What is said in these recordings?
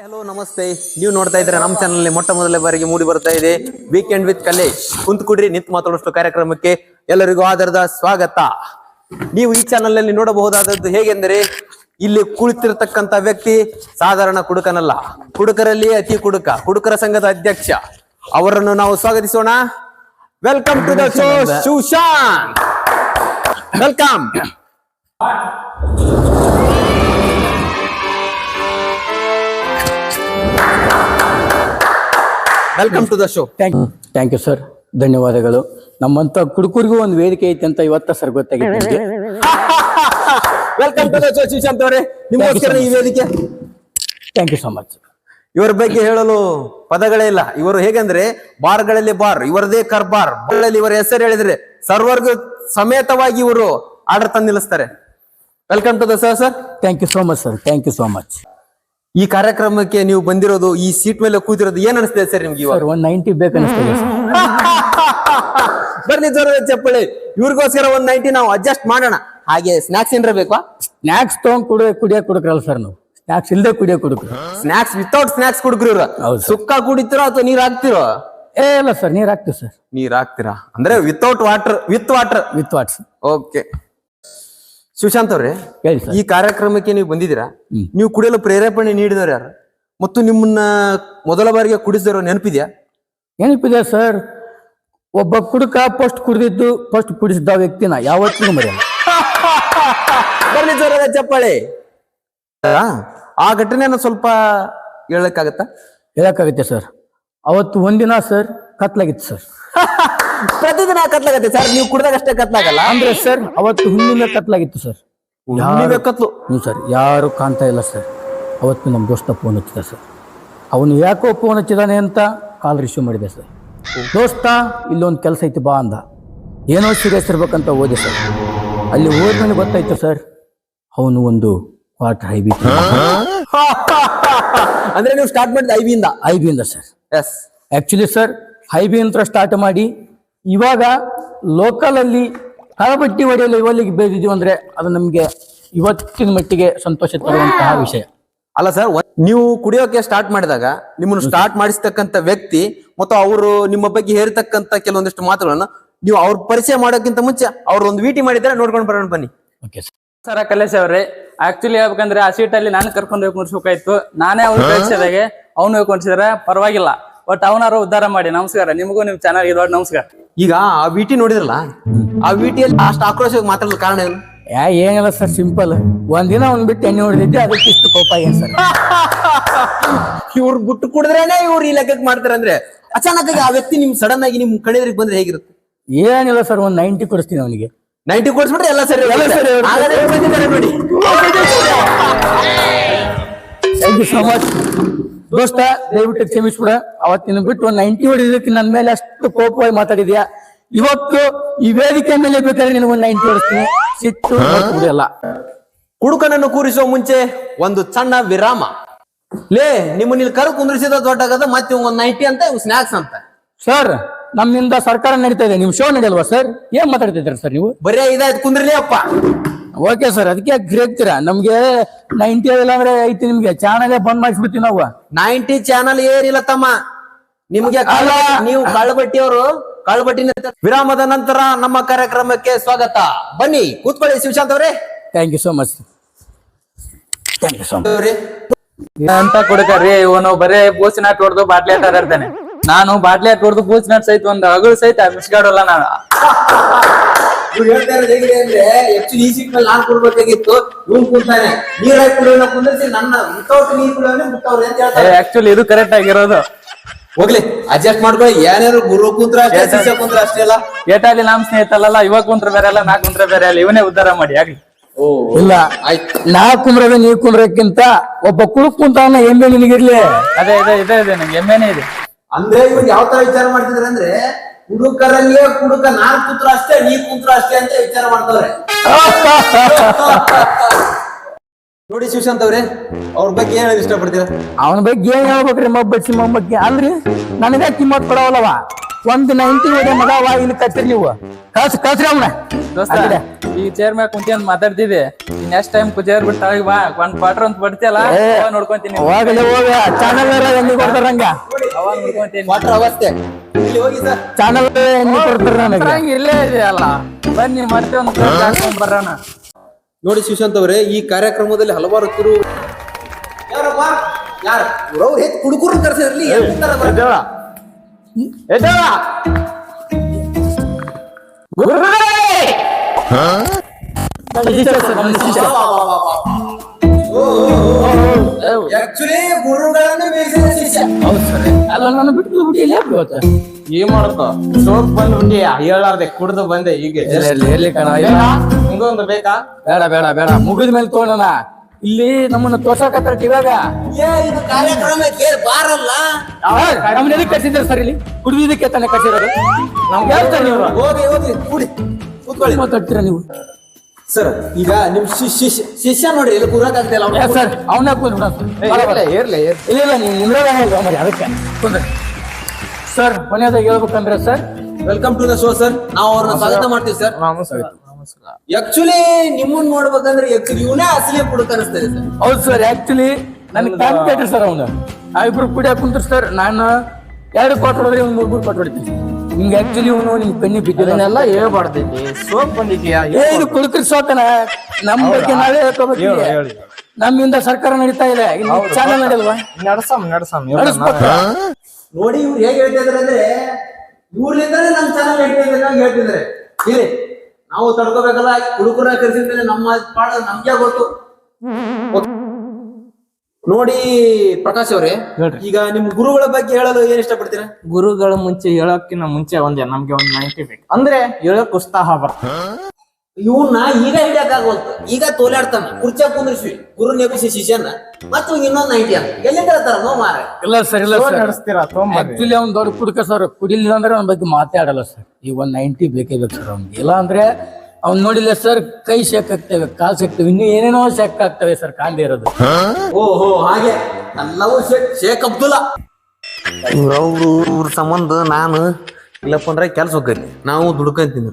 Hello ನಮಸ್ತೆ. ನೀವು ನೋಡ್ತಾ ಇದ್ರೆ ನಮ್ಮ ಚಾನಲ್ ಮೊಟ್ಟ ಮೊದಲ ಬಾರಿಗೆ ಮೂಡಿ ಬರ್ತಾ ಇದೆ. ವೀಕೆಂಡ್ ವಿತ್ ಕಲೆ ಕುಂತ್ ಕುಡ್ರಿ, ನಿಂತ ಮಾತಾಡೋಷ್ಟು ಕಾರ್ಯಕ್ರಮಕ್ಕೆ ಎಲ್ಲರಿಗೂ ಆಧಾರದ ಸ್ವಾಗತ. ನೀವು ಈ ಚಾನಲ್ನಲ್ಲಿ ನೋಡಬಹುದಾದದ್ದು ಹೇಗೆಂದರೆ, ಇಲ್ಲಿ ಕುಳಿತಿರ್ತಕ್ಕಂತ ವ್ಯಕ್ತಿ ಸಾಧಾರಣ ಕುಡುಕನಲ್ಲ. ಕುಡುಕರಲ್ಲಿ ಅತಿ ಕುಡುಕ, ಕುಡುಕರ ಸಂಘದ ಅಧ್ಯಕ್ಷ. ಅವರನ್ನು ನಾವು ಸ್ವಾಗತಿಸೋಣ. Welcome to the show Sushant welcome welcome to the show thank thank you sir ಧನ್ಯವಾದಗಳು. ನಮ್ಮಂತ ಕುಡುಕುರಿಗೂ ಒಂದು ವೇದಿಕೆ ಐತೆ ಅಂತ ಇವತ್ತ ಸರ್ ಗೊತ್ತಾಗಿದೆ ನಿಮ್ಗೆ. Welcome to the show Sushant ಅವರೇ. ನಿಮಗೋಸ್ಕರ ಈ ವೇದಿಕೆ? ಥ್ಯಾಂಕ್ ಯು ಸೊ ಮಚ್ ಇವರ ಬಗ್ಗೆ ಹೇಳಲು ಪದಗಳೇ ಇಲ್ಲ. ಇವರು ಹೇಗೆಂದ್ರೆ ಬಾರ್ಗಳಲ್ಲಿ ಬಾರ್ ಇವರದೇ ಕಾರ್ಬಾರ್. ಬಾರ್ಗಳಲ್ಲಿ ಇವರ ಹೆಸರು ಹೇಳಿದ್ರೆ ಸರ್ವರ್ಗೂ ಸಮೇತವಾಗಿ ಇವರು ಆರ್ಡರ್ ತಂದು ನಿಲ್ಲಿಸ್ತಾರೆ. Welcome to the sir sir thank you so much sir thank you so much ಈ ಕಾರ್ಯಕ್ರಮಕ್ಕೆ ನೀವು ಬಂದಿರೋದು ಈ ಸೀಟ್ ಮೇಲೆ ಕೂತಿರೋದು ಏನ್ ಅನಿಸ್ತದೆ ಸರ್ ನಿಮ್ಗೆ ಇವಾಗ? ಸರ್ ಒನ್ ನೈಂಟಿ ಬೇಕನ್ನಿಸ್ತದೆ ಸರ್. ಬರ್ಲಿ ಜೋರದ ಚಪ್ಪಳಿ ಇವ್ರಿಗೋಸ್ಕರ ಒಂದ್ ನೈಂಟಿ ನಾವು ಅಡ್ಜಸ್ಟ್ ಮಾಡೋಣ. ಹಾಗೆ ಸ್ನಾಕ್ಸ್ ಏನ್ರ ಬೇಕಾ ಸ್ನಾಕ್ಸ್ ತಗೊಂಡ್ ಕುಡಿಯ ಕುಡಿಯೋ ಕುಡುಕ್ರಲ್ಲ ಸರ್ ನಾವು. ಸ್ನಾಕ್ಸ್ ಇಲ್ಲದೆ ಕುಡಿಯ ಕುಡುಕ್ರು. ಸ್ನಾಕ್ಸ್ ವಿತೌಟ್ ಸ್ನಾಕ್ಸ್ ಕುಡುಕ್ರಿ ಇವ್ರ. ಹೌದು. ಸುಕ್ಕ ಕುಡಿತೀರೋ ಅಥವಾ ನೀರ್ ಹಾಕ್ತಿರೋ? ಏ ಇಲ್ಲ ಸರ್ ನೀರ್ ಹಾಕ್ತೀವಿ ಸರ್. ನೀರ್ ಹಾಕ್ತೀರಾ? ಅಂದ್ರೆ without water with water with what's okay Shivashant ಅವ್ರೆ ಹೇಳಿ ಸರ್. ಈ ಕಾರ್ಯಕ್ರಮಕ್ಕೆ ನೀವು ಬಂದಿದ್ದೀರಾ? ನೀವು ಕುಡಿಯಲು ಪ್ರೇರೇಪಣೆ ನೀಡಿದವರು ಯಾರು? ಮತ್ತು ನಿಮ್ಮನ್ನ ಮೊದಲ ಬಾರಿಗೆ ಕುಡಿಸಿದವರು ನೆನಪಿದ್ಯಾ? ನೆನಪಿದೆ ಸರ್. ಒಬ್ಬ ಕುಡುಕ ಫಸ್ಟ್ ಕುಡಿದಿದ್ದು ಫಸ್ಟ್ ಕುಡಿಸಿದ ವ್ಯಕ್ತಿನ ಯಾವತ್ತಿಗೂ ಮರೆಯಲ್ಲ. ಬರ್ಲಿ ಜೋರದ ಚಪ್ಪಾಳೆ. ಆ, ಆ ಘಟನೆನ ಸ್ವಲ್ಪ ಹೇಳಕ್ಕಾಗತ್ತಾ? ಹೇಳಕ್ಕಾಗುತ್ತೆ ಸರ್. ಅವತ್ತು ಒಂದಿನ ಸರ್ ಕತ್ಲಾಗಿತ್ತು ಸರ್. ಪ್ರತಿದಿನ ಕತ್ಲಾಗತ್ತೆ ಸರ್ ನೀವು ಕುಡ್ದಾಗ ಅಷ್ಟೇ ಕತ್ಲಾಗಲ್ಲ. ಅಂದ್ರೆ ಸರ್ ಅವತ್ತು ಹುಣ್ಣಿಮೆ ಕತ್ಲಾಗಿತ್ತು ಸರ್. ಕತ್ಲು? ಹ್ಞೂ ಸರ್ ಯಾರು ಕಾಣ್ತಾ ಇಲ್ಲ ಸರ್. ಅವತ್ತು ನಮ್ಮ ದೋಸ್ತ ಫೋನ್ ಹಚ್ಚಿದ ಸರ್. ಅವನು ಯಾಕೋ ಫೋನ್ ಹಚ್ಚಿದಾನೆ ಅಂತ ಕಾಲ್ ರಿಸೀವ್ ಮಾಡಿದೆ ಸರ್. ದೋಸ್ತ ಇಲ್ಲೊಂದು ಕೆಲಸ ಐತಿ ಬಾ ಅಂದ. ಏನೋ ಸೀರಿಯಸ್ ಇರ್ಬೇಕಂತ ಓದೆ ಸರ್. ಅಲ್ಲಿ ಹೋದ್ಮೇಲೆ ಗೊತ್ತಾಯ್ತು ಸರ್ ಅವನು ಒಂದು ಕ್ವಾರ್ಟರ್ ಐ ಬಿ ಅಂದ್ರೆ ನೀವು ಸ್ಟಾರ್ಟ್ ಮಾಡಿದ ಐ ಇಂದ? ಐ ಇಂದ ಸರ್. ಎಸ್ ಆ್ಯಕ್ಚುಲಿ ಸರ್ ಹೈ ಬಿ ಅಂತ ಸ್ಟಾರ್ಟ್ ಮಾಡಿ. ಇವಾಗ ಲೋಕಲಲ್ಲಿ ಕಳಬಟ್ಟಿ ಹೊಡೆಯಲು ಇವಲ್ಲಿಗೆ ಬೆಳೆದಿದ್ದೀವಿ ಅಂದ್ರೆ ಅದು ನಮಗೆ ಇವತ್ತಿನ ಮಟ್ಟಿಗೆ ಸಂತೋಷ ತರುವಂತಹ ವಿಷಯ. ಅಲ್ಲ ಸರ್ ನೀವು ಕುಡಿಯೋಕೆ ಸ್ಟಾರ್ಟ್ ಮಾಡಿದಾಗ ನಿಮ್ಮನ್ನು ಸ್ಟಾರ್ಟ್ ಮಾಡಿಸ್ತಕ್ಕಂತ ವ್ಯಕ್ತಿ ಮತ್ತು ಅವರು ನಿಮ್ಮ ಬಗ್ಗೆ ಹೇರ್ತಕ್ಕಂತ ಕೆಲವೊಂದಿಷ್ಟು ಮಾತುಗಳನ್ನ ನೀವು ಅವ್ರ ಪರಿಚಯ ಮಾಡೋಕ್ಕಿಂತ ಮುಂಚೆ ಅವ್ರ ಒಂದು ವೀಟಿ ಮಾಡಿದ್ರೆ ನೋಡ್ಕೊಂಡು ಬರೋಣ ಬನ್ನಿ. ಓಕೆ ಸರ್ ಸರ ಕಲೇಶ್ ಅವ್ರೆ ಆಕ್ಚುಲಿ ಹೇಳ್ಬೇಕಂದ್ರೆ ಆ ಸೀಟ್ ಅಲ್ಲಿ ನಾನು ಕರ್ಕೊಂಡು ಹೋಗಿ ಕುಂದ್ರಬೇಕಾಯ್ತು ನಾನೇ ಅವ್ರು ಕಳಿಸಿದಾಗೆ ಅವ್ನು ಹೋಗಿ ಕುಂಡ್ಸಿದ್ರೆ ಪರವಾಗಿಲ್ಲ. ಬಟ್ ಅವನಾರು ಉದ್ಧಾರ ಮಾಡಿ. ನಮಸ್ಕಾರ. ನಿಮಗೂ ನಿಮ್ ಚಾನಲ್ ದೊಡ್ಡ ನಮಸ್ಕಾರ. ಈಗ ಆ ವಿಟಿ ನೋಡಿದ್ರಲ್ಲ ಆ ವಿಟಿಯಲ್ಲಿ ಅಷ್ಟು ಆಕ್ರೋಶವಾಗಿ ಮಾತಾಡಲು ಕಾರಣ ಏನು? ಯಾ ಏನಿಲ್ಲ ಸರ್ ಸಿಂಪಲ್ ಒಂದಿನ ಒಂದ್ ಬಿಟ್ಟು ಎಣ್ಣೆ ಹೊಡೆದಿದ್ದೆ ಅದಕ್ಕೆ ಇಷ್ಟು ಕೋಪ ಏನ್ ಸರ್ ಇವ್ರು ಬಿಟ್ಟು ಕುಡಿದ್ರೇನೆ ಇವ್ರು ಈ ಲೆಕ್ಕಕ್ಕೆ ಮಾಡ್ತಾರೆ ಅಂದ್ರೆ ಅಚಾನಕ್ ಆಗಿ ಆ ವ್ಯಕ್ತಿ ನಿಮ್ ಸಡನ್ ಆಗಿ ನಿಮ್ ಕಡೆದ್ರಿಗೆ ಬಂದ್ರೆ ಹೇಗಿರುತ್ತೆ? ಏನಿಲ್ಲ ಸರ್ ಒಂದ್ ನೈಂಟಿ ಕೊಡಿಸ್ತೀನಿ ಅವನಿಗೆ. ನೈಂಟಿ ಕೊಡ್ಸ್ಬಿಟ್ರೆ ಎಲ್ಲ ಸರಿ ಎಲ್ಲ ಸರಿ ಹೋಗುತ್ತೆ. ಹಾಗಾದ್ರೆ ಬಂದಿದ್ದಾರೆ ನೋಡಿ. ಥ್ಯಾಂಕ್ ಯು ಸೋ ಮಚ್ ದೋಸ್ತ ದಯವಿಟ್ಟು ಕ್ಷಮಿಸ್ಬಿಡ. ಅವತ್ತಿನ ಬಿಟ್ಟು ಒಂದು ನೈಂಟಿ ಹೊಡೆದಕ್ಕೆ ನನ್ನ ಮೇಲೆ ಅಷ್ಟು ಕೋಪವಾಗಿ ಮಾತಾಡಿದ್ಯಾ? ಇವತ್ತು ಈ ವೇದಿಕೆ ಮೇಲೆ ಬೇಕಾದ್ರೆ ನಿನಗೆ ಒಂದು ನೈಂಟಿ ಹೊಡಿಸ್ತೀನಿ ಸಿಟ್ಟು ಬಿಡಲ್ಲ ಕುಡುಕನನ್ನು ಕೂರಿಸುವ ಮುಂಚೆ ಒಂದು ಸಣ್ಣ ವಿರಾಮ. ಲೇ ನಿಮ್ಮ ಇಲ್ಲಿ ಕರು ಕುಂದ್ರಿಸಿದ ದೊಡ್ಡಾಗದ ಮತ್ತೆ ಒಂದ್ ನೈಂಟಿ ಅಂತ ಸ್ನಾಕ್ಸ್ ಅಂತ. ಸರ್ ನಮ್ಮಿಂದ ಸರ್ಕಾರ ನಡೀತಾ ಇದೆ. ನಿಮ್ ಶೋ ನಡೆಯಲ್ವಾ ಸರ್ ಏನ್ ಮಾತಾಡ್ತಿದ್ದೀರಾ ಸರ್ ನೀವು? ಬರೇ ಇದಾಯ್ತು ಕುಂದ್ರಿಲಿ ಅಪ್ಪ. ಓಕೆ ಸರ್ ಅದಕ್ಕೆ ಗ್ರೇತಿರ ನಮ್ಗೆ ನೈಂಟಿ ಇಲ್ಲ ಅಂದ್ರೆ ಐತಿ ನಿಮ್ಗೆ. ಚಾನಲ್ ಬಂದ್ ಮಾಡಿಸ್ಬಿಡ್ತೀವಿ ನಾವು. ನೈಂಟಿ ಚಾನಲ್ ಏನಿಲ್ಲ ತಮ್ಮ. ನಿಮ್ಗೆ ಕಳ್ಳ- ನೀವು ಕಳ್ಳಬಟ್ಟಿಯವರು ಕಳ್ಳಬಟ್ಟಿನ ವಿರಾಮದ ನಂತರ ನಮ್ಮ ಕಾರ್ಯಕ್ರಮಕ್ಕೆ ಸ್ವಾಗತ. ಬನ್ನಿ ಕೂತ್ಕೊಳ್ಳಿ ಶಿವಶಾಂತ್ ಅವರೇ. Thank you so much thank you so much ಅವ್ರೇ, ಅಂತ ರೀ ಇವನು ಬರೇ ಬೂಚ್ ನಾಟ್ ಹೊಡೆದು ಬಾಟ್ಲಿ ಆಟ ಆಡ್ತಾನೆ ನಾನು ಬಾಟ್ಲಿ ಆಟ ಹೊಡೆದು ಬೂಚ್ ನಾಟ್ ಸಹಿತ ಒಂದು ಹಗಲು ಸಹಿತ ಮಿಸ್ಗಾಡಲ್ಲ ನಾನು. ಇವ್ರು ಹೇಳ್ತಾ ಇರೋದು ಹೇಗಿದೆ ಅಂದ್ರೆ ಆಕ್ಚುಲಿ ಈ ಸೀಟ್ ಮೇಲೆ ನಾನ್ ಕೊಡ್ಬೇಕಾಗಿತ್ತು ಇವ್ನು ಕೂತಾನೆ ನೀರ್ ಹಾಕಿ ಕುಡಿಯೋಣ ಕುಂದ್ರಿಸಿ ನನ್ನ ವಿತೌಟ್ ನೀರ್ ಕುಡಿಯೋನೆ ಬಿಟ್ಟವ್ರೆ ಅಂತ ಹೇಳ್ತಾರೆ. ಆಕ್ಚುಲಿ ಇದು ಕರೆಕ್ಟ್ ಆಗಿರೋದು. ಹೋಗ್ಲಿ ಅಡ್ಜಸ್ಟ್ ಮಾಡ್ಕೊಳ್ಳಿ ಏನಾದ್ರು ಗುರು ಕುಂತ್ರ ಅಷ್ಟೇ ಶಿಷ್ಯ ಕುಂತ್ರ ಅಷ್ಟೇ ಅಲ್ಲ. ಏಟಾಲಿ ನಮ್ ಸ್ನೇಹಿತಲ್ಲ ಇವಾಗ ಕುಂತ್ರ ಬೇರೆ ಅಲ್ಲ ನಾ ಕುಂತ್ರ ಬೇರೆ ಅಲ್ಲ ಇವನೇ ಉದ್ಧಾರ ಮಾಡಿ ಆಗ್ಲಿ. ಓ ಇಲ್ಲ ಆಯ್ತು. ನಾ ಕುಂದ್ರದ ನೀವ್ ಕುಂದ್ರಕ್ಕಿಂತ ಒಬ್ಬ ಕುಳುಕ್ ಕುಂತ ಎಮ್ಮೆ ನಿನಗಿರ್ಲಿ. ಅದೇ ಇದೆ ಇದೆ ಇದೆ ನಂಗೆ ಎಮ್ಮೆನೇ ಇದೆ. ಅಂದ್ರೆ ಇವ್ರು ಯಾವ ತರ ವಿಚಾರ ಮಾಡ್ತಿದ್ರೆ ಅಂದ್ರೆ ಕುಡುಕರಲ್ಲಿಯೇ ಹುಡುಕ ನಾನ್ ಕೂತ್ರ ಅಷ್ಟೇ ನೀ ಕೂತ್ರ ಅಷ್ಟೇ ಅಂತ ವಿಚಾರ ಮಾಡ್ತವ್ರೆ. ನೋಡಿ ಶಿವಶಾಂತ್ ಅವ್ರೆ ಅವ್ರ ಬಗ್ಗೆ ಏನ್ ಇಷ್ಟ ಇಷ್ಟಪಡ್ತೀರಾ? ಅವನ ಬಗ್ಗೆ ಏನ್ ಹೇಳ್ಬೇಕ್ರಿ ಮೊಬ್ಬಚ್ಚಿ ಮೊಮ್ಮಕ್ಕಿ ಅಲ್ರಿ ನನಗ ಕಿಮ್ಮತ್ ಕೊಡವಲ್ಲವ? ಒಂದ್ ನೈಂಟಿ ಹೊಡೆ ಮಗ ಅವ ಇಲ್ಲಿ ಕಟ್ಟಿರ್ ನೀವು. ಕಳ್ಸ ಕಳ್ಸ್ರಿ ಅವನ. ದೋಸ್ತ ಈ ಚೇರ್ ಮ್ಯಾಗ ಅಂತ ಮಾತಾಡ್ತಿದ್ದೆ. ನೆಕ್ಸ್ಟ್ ಟೈಮ್ ಚೇರ್ ಬಿಟ್ಟು ಹೋಗಿ ಬಾ ಒಂದ್ ಕ್ವಾರ್ಟರ್ ಅಂತ ಬರ್ತಿಯಲ್ಲ ಅವಾಗ ನೋಡ್ಕೊಂತೀನಿ ಹೋಗಲೇ ಹೋಗ ಚಾನಲ್ ಕೊಡ್ತಾರಂಗ? ಅವಾಗ ನೋಡ್ಕೊಂತೀನಿ. ಅವಸ್ಥೆ ಇಲ್ಲಿ ಹೋಗಿ ಸರ್. ಚಾನಲ್ ಎಣ್ಣೆ ಕೊಡ್ತಾರ ನನಗೆ? ಹಂಗ ಇಲ್ಲೇ ಇದೆಯಲ್ಲ. ಬನ್ನಿ ಮತ್ತೆ ಒಂದು ಹಾಕೊಂಡ್ ಬರೋಣ. ನೋಡಿ ಸುಶಾಂತ್ ಅವರೇ ಈ ಕಾರ್ಯಕ್ರಮದಲ್ಲಿ ಹಲವಾರು ಕಿರು ಯಾರಪ್ಪ? ಯಾರು? ಅವ್ರು ಹೆಚ್ಚು ಕುಡುಕರು ಕರ್ಸಿರ್ಲಿ ಆಕ್ಚುಲಿ ಗುರುಗಳನ್ನು ಮೀರಿಸಿದ ಶಿಷ್ಯ. ಹೌದು ಸರ್. ಅಲ್ಲ ನಾನು ಬಿಟ್ಟು ಬಿಟ್ಟು ಇಲ್ಲೇ ಇವತ್ತು ಏನ್ ಮಾಡತ್ತ? ಸೋಪ್ ಬಂದ್ಬಿಟ್ಟಿ ಹೇಳಾರ್ದೆ ಕುಡ್ದು ಬಂದೆ ಈಗ ಇರ್ಲಿ ಇರ್ಲಿ ಕಣ ಇಲ್ಲ. ಹಿಂಗೊಂದು ಬೇಕಾ? ಬೇಡ ಬೇಡ ಬೇಡ. ಮುಗಿದ ಮೇಲೆ ತೋಣನ ಇಲ್ಲಿ ನಮ್ಮನ್ನ ತೋರ್ಸಕತ್ತಾರ ಇವಾಗ. ಏ ಇದು ಕಾರ್ಯಕ್ರಮ ಕೇಳಿ ಬಾರಲ್ಲ ನಮ್ಮನ್ನ ಎದಕ್ಕೆ ಕರ್ಸಿದ್ದಾರೆ ಸರ್ ಇಲ್ಲಿ? ಕುಡಿದಿದ್ದಕ್ಕೆ ತಾನೇ ಕರ್ಸಿರೋದು? ನಮ್ಗೆ ಹೇಳ್ತಾರೆ ನೀವು? ಹೋಗಿ ಹೋಗಿ ಕೂಡಿ ಕೂತ್ಕೊಳ್ಳಿ. ಮಾತಾಡ್ತೀರಾ ನೀವು. ಸರ್ ಈಗ ನಿಮ್ ಶಿಷ್ಯ ಶಿಷ್ಯ- ನೋಡ್ರಿ ಇಲ್ಲಿ ಕೂರಕ್ಕಾಗ್ತಿಲ್ಲ ಅವ್ನ ಸರ್ ಅವನ್ನ ಕೂತ್ಬಿಡ ಇರ್ಲಿ ಇಲ್ಲ ಇಲ್ಲ ನೀವು ಇಲ್ಲ ಮರಿ ಅದಕ್ಕೆ. ಕುಂದ್ರಿ. ಸರ್ ಕೊನೆಯದಾಗ ಹೇಳ್ಬೇಕಂದ್ರೆ sir welcome to the show sir ನಾವು ಅವ್ರನ್ನ ಸ್ವಾಗತ ಮಾಡ್ತೀವಿ ಸರ್ ನಮಸ್ಕಾರ. ಆಕ್ಚುಲಿ ನಿಮ್ಮನ್ನ ನೋಡ್ಬೇಕಂದ್ರೆ ಆಕ್ಚುಲಿ ಇವನೇ ಅಸಲಿ ಕುಡುಕ ಅನಿಸ್ತದೆ ಸರ್ ಹೌದು ಸರ್ ಆಕ್ಚುಲಿ ನನ್ ಕಾಂಪಿಟೇಟರ್ ಸರ್ ಅವನು. ಆ ಇಬ್ರು ಕೂಡಿ ಕುಂತ್ರು ಸರ್ ನಾನು ಎರಡು ಕೊಟ್ಟು ಹೊಡೆದ್ರೆ ಒಂದು ಮೂರು ಮೂರು ಕೊಟ್ಟು ಹೊಡಿತೀನಿ ನಿಮ್ಗೆ ಆಕ್ಚುಲಿ ಇವನು ನಿಮ್ಗೆ ಕಣ್ಣಿ ಬಿದ್ದಿಲ್ಲ. ಇದನ್ನೆಲ್ಲ ಸೋಪ್ ಬಂದಿದ್ಯಾ? ಏ ಇದು ಕುಡುಕ್ರಿ ಸೋತನ ನಮ್ಮ ಬಗ್ಗೆ ನಾವೇ ಹೇಳ್ಕೋಬೇಕು ಹೇಳು, ಹೇಳಿ. ನಮ್ಮಿಂದ ಸರ್ಕಾರ ನಡೀತಾ ಇದೆ. ಇಲ್ಲಿ ಚಾನಲ್ ನಡೆಯಲ್ವಾ? ನಡ್ಸಮ್ ನಡ್ಸಮ್. ನಡೆಸ್ಬೇಕು ನೋಡಿ ಇವ್ರು ಹೇಗೆ ಹೇಳ್ತಿದಾರೆ ಅಂದ್ರೆ ಇವ್ರಿಂದಾನೆ ನಮ್ ಚಾನಲ್ ಹೇಳ್ತಿದ್ರೆ ಅಂತ ಹೇಳ್ತಿದ್ದಾರೆ ಹೇಳಿ ನಾವು ತಡ್ಕೋಬೇಕಲ್ಲ ಕುಡುಕರ ಕರೆಸಿದ್ರೆ ನಮ್ಮ ಪಾಡ ನಮ್ಗೆ ಗೊತ್ತು. ನೋಡಿ ಪ್ರಕಾಶ್ ಅವ್ರೆ ಈಗ ನಿಮ್ ಗುರುಗಳ ಬಗ್ಗೆ ಹೇಳಲು ಏನ್ ಇಷ್ಟಪಡ್ತೀರಾ? ಗುರುಗಳ ಮುಂಚೆ ಹೇಳೋಕ್ಕಿಂತ ಮುಂಚೆ ಒಂದೇ ನಮ್ಗೆ ಒಂದ್ ನೈಂಟಿ ಬೇಕು. ಅಂದ್ರೆ ಹೇಳಕ್ ಉತ್ಸಾಹ ಬರ್ತದೆ. ಇವನ್ನ ಈಗ ಹಿಡಿಯಕ್ ಆಗೋಲ್ತು. ಈಗ ತೋಲಾಡ್ತಾನ. ಕುರ್ಚಾ ಕುಂದ್ರಿಸಿ. ಗುರು ನೆಪಿಸಿ ಶಿಷ್ಯನ ಮತ್ತು ಇನ್ನೊಂದ್ ನೈಂಟಿ ಅಂತ. ಎಲ್ಲಿಂದ ಹೇಳ್ತಾರ ನೋ ಮಾರ ಇಲ್ಲ ಸರ್ ಇಲ್ಲ ಸರ್. ನಡೆಸ್ತೀರಾ ಆಕ್ಚುಲಿ ಅವ್ನ್ ದೊಡ್ಡ ಕುಡ್ಕ ಸರ್. ಕುಡಿಲಿಲ್ಲ ಅಂದ್ರೆ ಅವ್ನ ಬಗ್ಗೆ ಮಾತಾಡಲ್ಲ ಸರ್. ಈಗ ಒಂದ್ ನೈಂಟಿ ಬೇಕೇ ಬೇಕು ಸರ್ ಅವ್ನಿಗೆ. ಇಲ್ಲ ಅಂದ್ರೆ ಅವ್ನ್ ನೋಡಿಲ್ಲ ಸರ್ ಕೈ ಶೇಕ್ ಆಗ್ತೇವೆ ಕಾಲ್ ಸೇಕ್ತೇವೆ ಇನ್ನು ಏನೇನೋ ಶೇಕ್ ಆಗ್ತವೆ ಸರ್ ಕಾಲ್ದೇ ಇರೋದು. ಓಹೋ ಹಾಗೆ. ಎಲ್ಲವೂ ಶೇಖ್ ಶೇಖ್ ಅಬ್ದುಲ್ಲಾ. ಇವ್ರವ್ರು ಇವ್ರ ಸಂಬಂಧ ನಾನು ಇಲ್ಲಪ್ಪ ಅಂದ್ರೆ ಕೆಲ್ಸ ಹೋಗ್ರಿ ನಾವು ದುಡ್ಕೊಂತೀನಿ.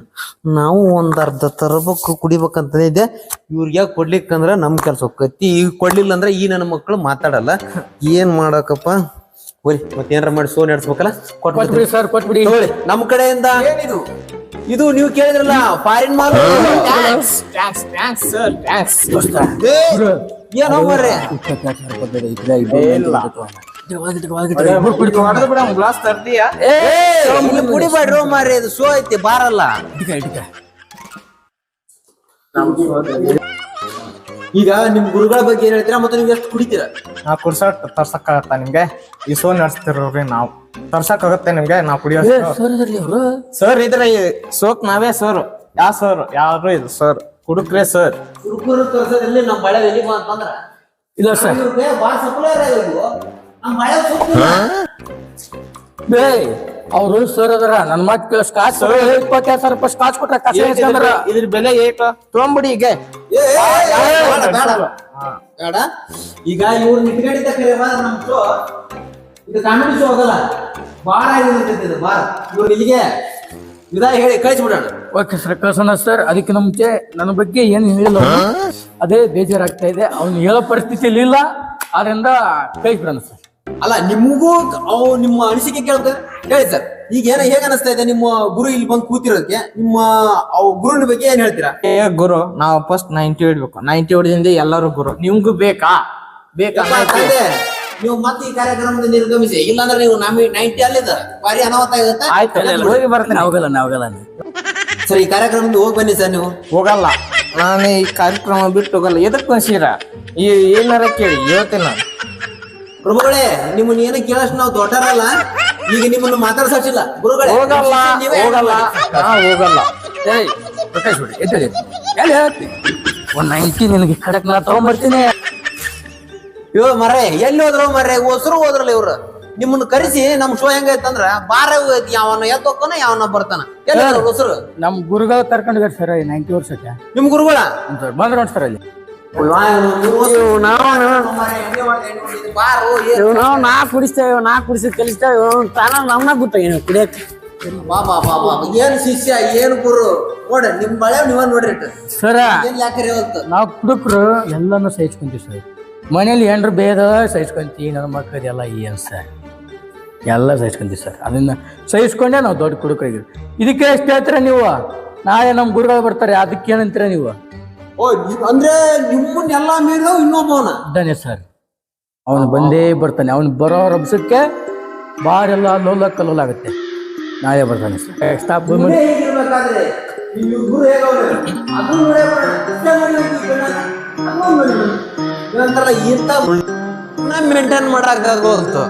ನಾವು ಒಂದ್ ಅರ್ಧ ತರಬೇಕು ಕುಡಿಬೇಕಂತ ಇದೆ ಇವ್ರಿಗೆ ಕೊಡ್ಲಿಕ್ಕಂದ್ರ ನಮ್ ಕೆಲ್ಸ ಹೋಗ್ತೈತಿ ಈಗ ಕೊಡ್ಲಿಲ್ಲ ಅಂದ್ರೆ ಈ ನನ್ನ ಮಕ್ಕಳು ಮಾತಾಡಲ್ಲ. ಏನ್ ಮಾಡಕಪ್ಪ? ಹೋರಿ ಮತ್ತೇನಾರ ಮಾಡಿ ಸೋ ನಡೆಸ್ಬೇಕಲ್ಲ ಕೊಟ್ಬಿಡಿ ಸರ್ ಕೊಟ್ಬಿಡಿ. ನೋಡಿ ನಮ್ ಕಡೆಯಿಂದ ಇದು ನೀವು ಕೇಳಿದ್ರಲ್ಲ ಫಾರಿನ್ ಮಾಲ್ ಟ್ಯಾಂಕ್ಸ್ ಟ್ಯಾಕ್ಸ್ ಸರ್ ಟ್ಯಾಕ್ಸ್ ಏನೋ ಬರ್ರಿ ಹೊಡೆದು ಬಿಡ ಗ್ಲಾಸ್ ತರ್ತೀಯಾ? ಕುಡಿಬೇಡ್ರೋ ಮಾರಿ ಅದು ಶೋ ಐತಿ ಬಾರಲ್ಲ. ಈಗ ನಿಮ್ ಗುರುಗಳ ಬಗ್ಗೆ ಏನ್ ಹೇಳ್ತೀರಾ ಮತ್ತೆ ನೀವು ಎಷ್ಟು ಕುಡಿತೀರಾ? ನಾ ಕುಡ್ಸಕ್ ತರ್ಸಕ್ ಆಗತ್ತ ನಿಮ್ಗೆ? ಈ ಸೋ ನಡೆಸ್ತಿರೋರಿ ನಾವು. ತರ್ಸಕ್ ಆಗತ್ತೆ ನಿಮ್ಗೆ? ನಾವು ಕುಡಿಯೋ ಸರ್ ಇದ್ರ ಸೋಕ್ ನಾವೇ ಸರ್. ಯಾವ ಸರ್? ಯಾರು ಇದು ಸರ್? ಕುಡುಕ್ರೆ ಸರ್. ಹುಡುಗರು ತೋರ್ಸೋದ್ರಲ್ಲಿ ನಮ್ಮ ಬಳೆ ಎಲ್ಲಿ ಅಂತಂದ್ರ ಇಲ್ಲ ಸರ್. ಬಾಳ ಸಪ್ಲೈ ನಮ್ಮ ನಮ್ ಬಳೆ ಬೇ ಅವ್ರು ಸರ್ ಅದರ. ನನ್ ಮಾತ್ ಸ್ಕಾಚ್ ಇಪ್ಪತ್ತೈದು ಸಾವಿರ ರೂಪಾಯಿ ಸ್ಕಾಚ್ ಕೊಟ್ರೆ ಕಸ. ಇದ್ರ ಬೆಲೆ ಏಟ? ತೊಗೊಂಬಿಡಿ ಈಗ. ಬೇಡ ಈಗ ಇವ್ರು ನಿಂತ್ಕೊಂಡಿದ್ದ ಕರೆ ಮಾತ್ರ ನಮ್ ಶೋ. ಇದು ಕಾಮಿಡಿ ಶೋ ಹೋಗಲ್ಲ ಬಾರ ಆಗಿರ್ತೈತಿ ಇದು ಬಾರ ಇವ್ರು ಇಲ್ಲಿಗೆ ವಿದಾಯ ಹೇಳಿ ಕಳಿಸ್ಬಿಡೋಣ. ಓಕೆ ಸರ್ ಕಳ್ಸೋಣ ಸರ್ ಅದಕ್ಕೆ ಮುಂಚೆ ನನ್ನ ಬಗ್ಗೆ ಏನು ಹೇಳಿಲ್ಲ. ಅದೇ ಬೇಜಾರಾಗ್ತಾ ಇದೆ. ಅವ್ನು ಹೇಳೋ ಪರಿಸ್ಥಿತಿಯಲ್ಲಿ ಇಲ್ಲ. ಆದ್ರಿಂದ ಕಳಿಸ್ಬಿಡೋಣ ಬಿಡೋಣ ಸರ್ ಅಲ್ಲ ನಿಮಗೂ ಅವು ನಿಮ್ಮ ಅನಿಸಿಕೆ ಕೇಳ್ಬೇಕು ಹೇಳಿ ಸರ್ ಈಗ ಏನ ಹೇಗ ಅನಿಸ್ತಾ ಇದೆ ನಿಮ್ಮ ಗುರು ಇಲ್ಲಿ ಬಂದು ಕೂತಿರೋದಕ್ಕೆ? ನಿಮ್ಮ ಅವು ಗುರುನ ಬಗ್ಗೆ ಏನ್ ಹೇಳ್ತೀರಾ? ಏ ಗುರು ನಾವು ಫಸ್ಟ್ ನೈಂಟಿ ಬೇಕು ನೈಂಟಿ ಹೊಡೆದಿಂದ ಎಲ್ಲರೂ ಗುರು. ನಿಮ್ಗೂ ಬೇಕಾ? ಬೇಕಾ ಯಪ್ಪ, ತಂದೆ, ನೀವು ಮತ್ತೆ ಈ ಕಾರ್ಯಕ್ರಮದ ನಿರ್ಗಮಿಸಿ. ಇಲ್ಲಾಂದ್ರೆ ನೀವು ನಮಗೆ ನೈಂಟಿ ಅಲ್ಲಿದ ಭಾರಿ ಅನಾಹುತ ಆಗುತ್ತೆ. ಆಯ್ತು ಹೋಗಿ ಬರ್ತೀನಿ. ಹೋಗಲ್ಲ ಹೋಗಲ್ಲ ಸರ್ ಈ ಕಾರ್ಯಕ್ರಮದಿಂದ ಹೋಗಿ ಬನ್ನಿ ಸರ್ ನೀವು. ಹೋಗಲ್ಲ. ನಾನು ಈ ಕಾರ್ಯಕ್ರಮ ಬಿಟ್ಟು ಹೋಗಲ್ಲ. ಎದಕ್ಕೆ ಕಳ್ಸಿರ ಈ ಏನಾರ ಕೇಳಿ ಹೇಳ್ತೇನೆ ನಾನು. ಪ್ರಭುಗಳೇ ನಿಮ್ಮನ್ನ ಏನು ಕೇಳಷ್ಟು ನಾವು ದೊಡ್ಡರಲ್ಲ ಈಗ ನಿಮ್ಮನ್ನು ಮಾತಾಡ್ಸಿಲ್ಲ ಗುರುಗಳೇ ಹೋಗಲ್ಲ ನೀವೇ ಹೋಗಲ್ಲ. ನಾ ಹೋಗಲ್ಲ. ಏಯ್ ಪ್ರಕಾಶ್ ಬಿಡಿ ಎದ್ದೇಳಿ. ಎಲ್ಲಿ ಒಂದ್ ನೈಂಟಿ ನಿನಗೆ ಬರ್ತೀನಿ ನಾ ತಗೊಂಡ್ಬರ್ತೀನಿ ಇವ್ ಮರೆ ಎಲ್ಲಿ ಹೋದ್ರು ಮರೆ ಹೊಸರು ಹೋದ್ರಲ್ಲ ಇವ್ರು. ನಿಮ್ಮನ್ನ ಕರೆಸಿ ನಮ್ ಶೋ ಹೆಂಗೈತಂದ್ರ ಬಾರ ಯಾವನ ಎತ್ತೋಕೋನ ಯಾವನ ಬರ್ತಾನ. ಎಲ್ಲಿ ಹೊಸರು? ನಮ್ ಗುರುಗಳ ಕರ್ಕೊಂಡಿದ್ದಾರೆ ಸರ್ ನೈಂಟಿ ವರ್ಷಕ್ಕೆ. ನಿಮ್ ಗುರುಗಳ? ಬಂದ್ರ ಸರ್ ಅಲ್ಲಿ. ಇವ್ ನಾವು ನಾ ಕುಡಿಸ್ತೇವೆ ನಾ ಕುಡಿಸಿ ಕಲಿಸ್ತೇವೆ ತಾನ ನಮ್ನ ಏನು ಕುಡಿಯಕ್ಕೆ ಬಾ ಬಾ ಬಾ ಬಾ. ಏನ್ ಶಿಷ್ಯ ಏನು ಗುರು? ನೋಡ ನಿಮ್ ಬಳೆ ನೀವ ನೋಡ್ರಿ. ಸರ ನಾವು ಕುಡುಕರು ಎಲ್ಲನೂ ಸಹಿಸ್ಕೊಂತೀವಿ ಸರ್. ಮನೇಲಿ ಏನ್ರ ಬೇದ ಸಹಿಸ್ಕೊಂತೀವಿ ನನ್ನ ಮಕ್ಕಳದೆಲ್ಲ ಏನ್ ಸರ್. ಎಲ್ಲ ಸಹಿಸ್ಕೊಂತೀವಿ ಸರ್. ಅದನ್ನ ಸಹಿಸ್ಕೊಂಡೆ ನಾವು ದೊಡ್ಡ ಕುಡುಕರಿದ್ದೀವಿ ಇದಕ್ಕೆ ಎಷ್ಟು ಹೇಳ್ತೀರ ನೀವು? ನಾಳೆ ನಮ್ಮ ಗುರುಗಳು ಬರ್ತಾರೆ ಅದಕ್ಕೆ ಏನಂತೀರ ನೀವು? ಓ ನೀವ್- ಅಂದ್ರೆ ನಿಮ್ಮನ್ನೆಲ್ಲ ಮೀರಿದ ಇನ್ನೊಬ್ಬವನ ಇದ್ದಾನೆ ಸರ್. ಅವನು ಬಂದೇ ಬರ್ತಾನೆ. ಅವನು ಬರೋ ರಬ್ಸಕ್ಕೆ ಬಾರೆಲ್ಲ ಲೋಲ ಕಲ್ಲೋಲ ಆಗುತ್ತೆ ನಾಳೆ ಬರ್ತಾನೆ ಸರ್. ಸ್ಟಾಪ್ ಇವ್ನೇ ಹೀಗಿರ್ಬೇಕಾದ್ರೆ ಇಲ್ಲಿ ಗುರು ಹೇಗವ್ರೆ? ಅದು ನೋಡೇ ಬಿಡ. ಇಷ್ಟೇ ನೋಡಿ ಹೋಗ್ತೀವಿ ಕಣ. ಅದು ನೋಡಿ ನೋಡಿ. ಇವಂತರ ಇಂಥ ಮೇಂಟೈನ್ ಮಾಡಕ್ಕಾಗೋದು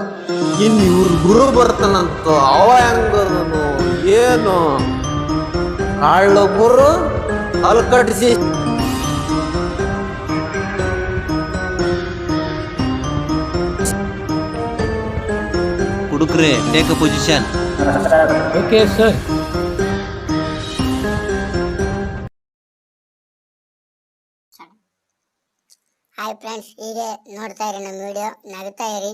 ಇನ್ನು ಇವ್ರ ಗುರು ಬರ್ತಾನಂತ. ಅವ ಹೆಂಗನು ಏನು? ಕಾಳು ಗುರು ಅಲ್ಲಿ ಕಟ್ಟಿಸಿ ಹುಡುಕ್ರೆ take a position okay sir hi friends ಹೀಗೆ ನೋಡ್ತಾ ಇರಿ ನಮ್ಮ ವಿಡಿಯೋ ನಗ್ತಾ ಇರಿ.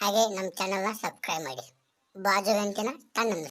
ಹಾಗೆ ನಮ್ಮ ಚಾನಲ್ನ ಸಬ್ಸ್ಕ್ರೈಬ್ ಮಾಡಿ. ಬಾಜು ಗಂಟಿನ ಟನ್